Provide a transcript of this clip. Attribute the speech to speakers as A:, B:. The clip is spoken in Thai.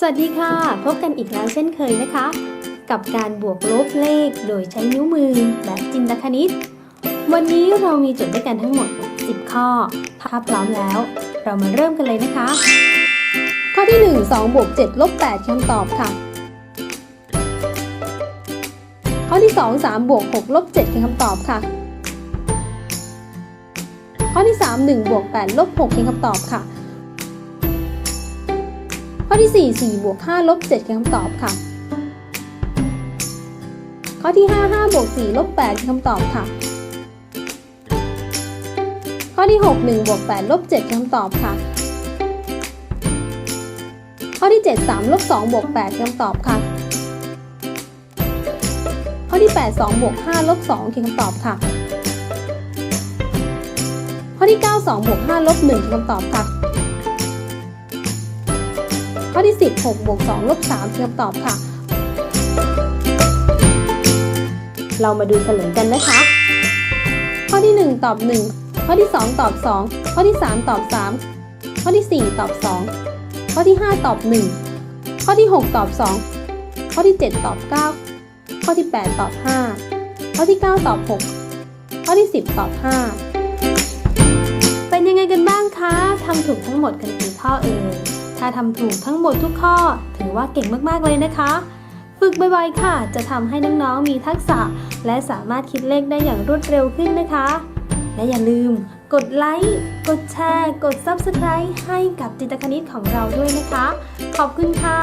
A: สวัสดีค่ะ พบกันอีกแล้วเช่นเคยนะคะ กับการบวกลบเลขโดยใช้นิ้วมือแบบจินตคณิต วันนี้เรามีโจทย์ด้วยกันทั้งหมด 10 ข้อ ถ้าพร้อมแล้ว เรามาเริ่มกันเลยนะคะ ข้อที่ 1 2บวก7ลบ8คำตอบค่ะ ข้อที่ 2 3บวก6ลบ7คือคำตอบค่ะ ข้อที่ 3 1บวก8ลบ6คือคำตอบค่ะ ข้อที่ 4 4บวก5ลบ7คือคำตอบค่ะ ข้อที่ 5 5บวก4ลบ8คือคำตอบค่ะ ข้อที่ 6 1บวก8ลบ7คือคำตอบค่ะ ข้อที่ 7 3ลบ2บวก8คือคำตอบค่ะ ข้อที่ 8 2บวก5ลบ2คือคำตอบค่ะ ข้อที่ 9 2บวก5ลบ1คือคำตอบค่ะ ที่10 6บวก2ลบ3คือคำตอบค่ะ เรามาดูเฉลยกันนะคะ ข้อที่ 1 ตอบ 1 ข้อที่ 2 ตอบ 2 ข้อที่ 3 ตอบ 3 ข้อที่ 4 ตอบ 2 ข้อที่ 5 ตอบ 1 ข้อที่ 6 ตอบ 2 ข้อที่ 7 ตอบ 9 ข้อที่ 8 ตอบ 5 ข้อที่ 9 ตอบ 6 ข้อที่ 10 ตอบ 5 เป็นยังไงกัน ทำถูกทั้งหมดกันกี่ข้อเอ่ยถ้าทำถูกทั้งหมดทุกข้อ ถือว่าเก่งมากๆเลยนะคะ ฝึกบ่อยๆค่ะ จะทำให้น้องๆมีทักษะ และสามารถคิดเลขได้อย่างรวดเร็วขึ้นนะคะ และอย่าลืม กดไลค์ กดแชร์ กด Subscribe ให้กับจิตคณิตของเราด้วยนะคะ ขอบคุณค่ะ